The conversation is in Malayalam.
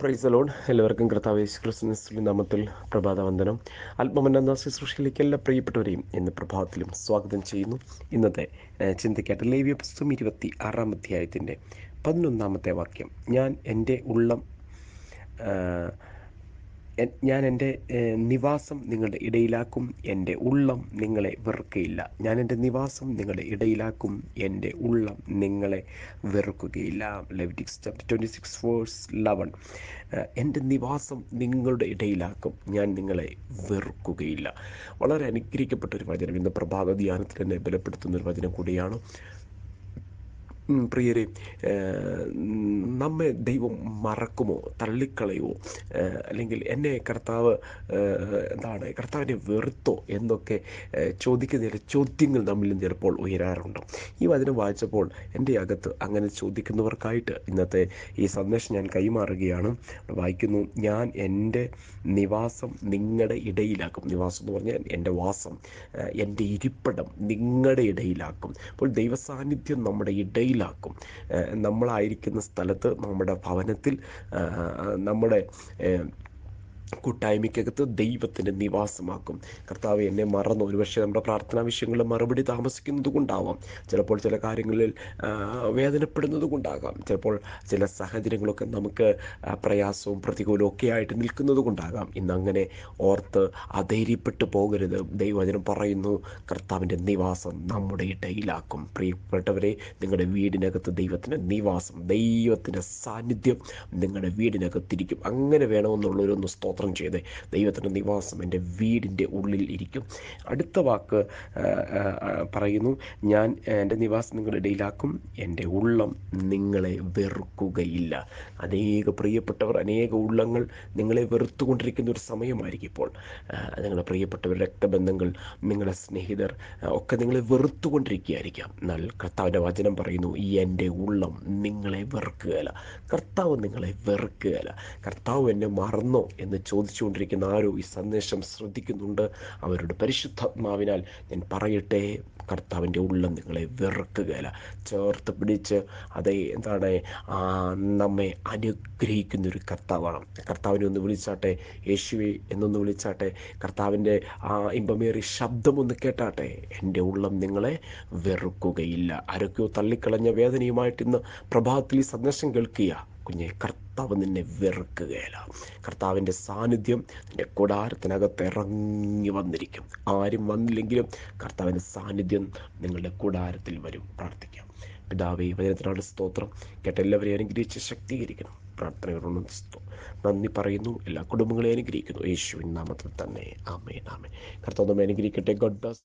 പ്രൈസ് അലോൺ എല്ലാവർക്കും കർത്താവ് യേശു ക്രിസ്തുവിന്റെ നാമത്തിൽ പ്രഭാത വന്ദനം ആത്മമന്ന ശുശ്രൂഷയിലേക്ക് എല്ലാ പ്രിയപ്പെട്ടവരെയും ഇന്ന് പ്രഭാതത്തിലും സ്വാഗതം ചെയ്യുന്നു. ഇന്നത്തെ ചിന്തയ്ക്കായിട്ട് ലേവ്യ പുസ്തകം ഇരുപത്തി ആറാം അധ്യായത്തിന്റെ പതിനൊന്നാമത്തെ വാക്യം. ഞാൻ എന്റെ ഉള്ളം ഞാൻ എന്റെ നിവാസം നിങ്ങളുടെ ഇടയിലാക്കും എന്റെ ഉള്ളം നിങ്ങളെ വെറുക്കുകയില്ല ഞാൻ എന്റെ നിവാസം നിങ്ങളുടെ ഇടയിലാക്കും എന്റെ ഉള്ളം നിങ്ങളെ വെറുക്കുകയില്ല. Leviticus chapter twenty six verse eleven എന്റെ നിവാസം നിങ്ങളുടെ ഇടയിലാക്കും ഞാൻ നിങ്ങളെ വെറുക്കുകയില്ല. വളരെ അനുഗ്രഹിക്കപ്പെട്ട ഒരു വചനം. ഇന്ന് പ്രഭാത ധ്യാനത്തിൽ എന്നെ ബലപ്പെടുത്തുന്ന ഒരു വചനം കൂടിയാണ് പ്രിയരെ നമ്മെ ദൈവം മറക്കുമോ? തള്ളിക്കളയുമോ അല്ലെങ്കിൽ എന്നെ കർത്താവ് എന്താണ് കർത്താവിനെ വെറുത്തോ എന്നൊക്കെ ചോദിക്കുന്ന ചില ചോദ്യങ്ങൾ നമ്മിൽ ചിലപ്പോൾ ഉയരാറുണ്ട്. ഈ വചനം വായിച്ചപ്പോൾ എന്റെ അകത്ത് അങ്ങനെ ചോദിക്കുന്നവർക്കായിട്ട് ഇന്നത്തെ ഈ സന്ദേശം ഞാൻ കൈമാറുകയാണ്. വായിക്കുന്നു ഞാൻ എന്റെ നിവാസം നിങ്ങളുടെ ഇടയിലാക്കും. നിവാസം എന്ന് പറഞ്ഞാൽ എന്റെ വാസം എന്റെ ഇരിപ്പിടം നിങ്ങളുടെ ഇടയിലാക്കും. അപ്പോൾ ദൈവസാന്നിധ്യം നമ്മുടെ ഇടയിലാക്കും ഏഹ്, നമ്മളായിരിക്കുന്ന സ്ഥലത്ത് നമ്മുടെ ഭവനത്തിൽ നമ്മുടെ കൂട്ടായ്മയ്ക്കകത്ത് ദൈവത്തിന്റെ നിവാസമാക്കും. കർത്താവ് എന്നെ മറന്നു. ഒരുപക്ഷെ നമ്മുടെ പ്രാർത്ഥനാ വിഷയങ്ങളിൽ മറുപടി താമസിക്കുന്നത് കൊണ്ടാവാം ചിലപ്പോൾ ചില കാര്യങ്ങളിൽ വേദനപ്പെടുന്നത് കൊണ്ടാകാം ചിലപ്പോൾ ചില സാഹചര്യങ്ങളൊക്കെ നമുക്ക് പ്രയാസവും പ്രതികൂലവും ഒക്കെ ആയിട്ട് നിൽക്കുന്നത് കൊണ്ടാകാം ഇന്നങ്ങനെ ഓർത്ത് അധൈര്യപ്പെട്ടു പോകരുത്. ദൈവവചനം പറയുന്നു കർത്താവിന്റെ നിവാസം നമ്മുടെ ഇടയിലാക്കും. പ്രിയപ്പെട്ടവരെ നിങ്ങളുടെ വീടിനകത്ത് ദൈവത്തിന്റെ നിവാസം ദൈവത്തിന്റെ സാന്നിധ്യം നിങ്ങളുടെ വീടിനകത്തിരിക്കും. അങ്ങനെ വേണമെന്നുള്ളൊരു സ്തോത്രം ചെയ്ത്. ദൈവത്തിന്റെ നിവാസം എന്റെ വീടിന്റെ ഉള്ളിൽ ഇരിക്കും. അടുത്ത വാക്ക് പറയുന്നു. ഞാൻ എന്റെ നിവാസം നിങ്ങളുടെ ഇടയിലാക്കും. എന്റെ ഉള്ളം നിങ്ങളെ വെറുക്കുകയില്ല. അനേക പ്രിയപ്പെട്ടവർ അനേക ഉള്ളങ്ങൾ നിങ്ങളെ വെറുത്തുകൊണ്ടിരിക്കുന്ന ഒരു സമയമായിരിക്കും ഇപ്പോൾ. നിങ്ങളുടെ പ്രിയപ്പെട്ടവർ രക്തബന്ധങ്ങൾ നിങ്ങളുടെ സ്നേഹിതർ ഒക്കെ നിങ്ങളെ വെറുത്തുകൊണ്ടിരിക്കുകയായിരിക്കാം. എന്നാൽ കർത്താവിന്റെ വചനം പറയുന്നു ഈ എന്റെ ഉള്ളം നിങ്ങളെ വെറുക്കുകയല്ല. കർത്താവ് നിങ്ങളെ വെറുക്കുകയല്ല. കർത്താവ് എന്നെ മറന്നോ? എന്ന് ചോദിച്ചുകൊണ്ടിരിക്കുന്ന ആരോ ഈ സന്ദേശം ശ്രദ്ധിക്കുന്നുണ്ട്. അവരുടെ പരിശുദ്ധാത്മാവിനാൽ ഞാൻ പറയട്ടെ കർത്താവിന്റെ ഉള്ളം നിങ്ങളെ വെറുക്കുകയില്ല. ചേർത്ത് പിടിച്ച് അതേ എന്താണ് നമ്മെ അനുഗ്രഹിക്കുന്ന ഒരു കർത്താവാണ്. കർത്താവിനെ ഒന്ന് വിളിച്ചാട്ടെ യേശുവെ എന്നൊന്ന് വിളിച്ചാട്ടെ കർത്താവിന്റെ ആ ശബ്ദം ശബ്ദമൊന്ന് കേട്ടാട്ടെ. എന്റെ ഉള്ളം നിങ്ങളെ വെറുക്കുകയില്ല. ആരൊക്കെയോ തള്ളിക്കളഞ്ഞ വേദനയുമായിട്ട് ഇന്ന് പ്രഭാതത്തിൽ ഈ സന്ദേശം കേൾക്കുക. കുഞ്ഞെ കർത്താവ് നിന്നെ വെറുക്കുകയില്ല. കർത്താവിന്റെ സാന്നിധ്യം നിന്റെ കൂടാരത്തിനകത്ത് ഇറങ്ങി വന്നിരിക്കും. ആരും വന്നില്ലെങ്കിലും കർത്താവിന്റെ സാന്നിധ്യം നിങ്ങളുടെ കൂടാരത്തിൽ വരും. പ്രാർത്ഥിക്കാം. പിതാവേ വചനത്തിനാണ് സ്തോത്രം. കേട്ട എല്ലാവരെയും അനുഗ്രഹിച്ച് ശക്തീകരിക്കണം. പ്രാർത്ഥനകളോടും നന്ദി പറയുന്നു. എല്ലാ കുടുംബങ്ങളെയും അനുഗ്രഹിക്കുന്നു. യേശുവിൻ നാമത്തിൽ തന്നെ. ആമേൻ ആമേൻ. കർത്താവ് അനുഗ്രഹിക്കട്ടെ. God bless